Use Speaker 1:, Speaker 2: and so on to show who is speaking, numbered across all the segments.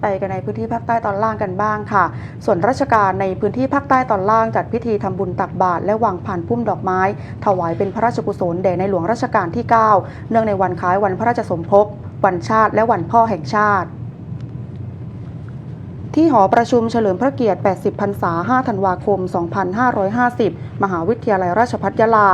Speaker 1: ไปกันในพื้นที่ภาคใต้ตอนล่างกันบ้างค่ะ ส่วนราชการในพื้นที่ภาคใต้ตอนล่างจัดพิธีทำบุญตักบาตรและวางผ่านพุ่มดอกไม้ ถวายเป็นพระราชกุศลแด่ในหลวงรัชกาลที่ 9 เนื่องในวันคล้ายวันพระราชสมภพ วันชาติ และวันพ่อแห่งชาติที่หอประชุมเฉลิมพระเกียรติ 80 พรรษา 5 ธันวาคม 2550 มหาวิทยาลัยราชภัฏยะลา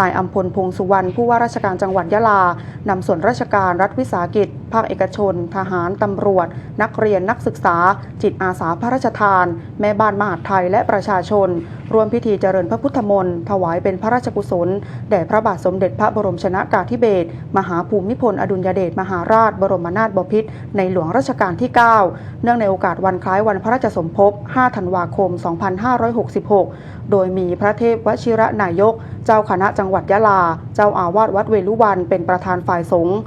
Speaker 1: นายอัมพลพงษ์สุวรรณ ผู้ว่าราชการจังหวัดยะลา นำส่วนราชการรัฐวิสาหกิจภาคเอกชน ทหาร ตำรวจ นักเรียนนักศึกษา จิตอาสาพระราชทาน แม่บ้านมหาดไทยและประชาชนร่วมพิธีเจริญพระพุทธมนต์ถวายเป็นพระราชกุศล แด่พระบาทสมเด็จพระบรมชนากาธิเบศรมหาภูมิพลอดุลยเดชมหาราช บรมนาถบพิตรในหลวงรัชกาลที่ 9 เนื่องในโอกาสวันคล้ายวันพระราชสมภพ 5 ธันวาคม 2566 โดยมีพระเทพวชิระนายก เจ้าคณะจังหวัดยะลา เจ้าอาวาสวัดเวลุวันเป็นประธานฝ่ายสงฆ์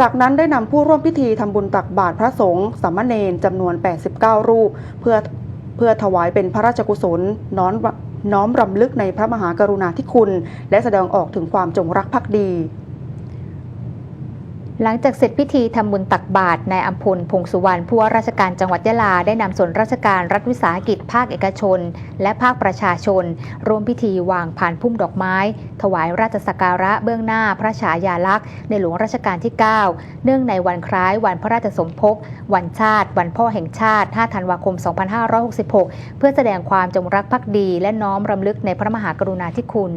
Speaker 1: จากนั้นได้นำผู้ร่วมพิธีทำบุญตักบาตรพระสงฆ์สามเณรจำนวน 89 รูป เพื่อเพื่อถวายเป็นพระราชกุศลน้อมน้อมรำลึกในพระมหากรุณาธิคุณ และแสดงออกถึงความจงรักภักดี
Speaker 2: หลังจากเสร็จพิธีทำบุญตักบาตรนายอัมพลพงสุวรรณผู้ว่าราชการจังหวัดยะลาได้นำส่วนราชการรัฐวิสาหกิจภาคเอกชน และภาคประชาชน ร่วมพิธีวางผ่านพุ่มดอกไม้ ถวายราชสักการะเบื้องหน้าพระฉายาลักษณ์ในหลวงรัชกาลที่ 9 เนื่องในวันคล้ายวันพระราชสมภพวันชาติ วันพ่อแห่งชาติ 5 ธันวาคม 2566 เพื่อแสดงความจงรักภักดี และน้อมรำลึกในพระมหากรุณาธิคุณ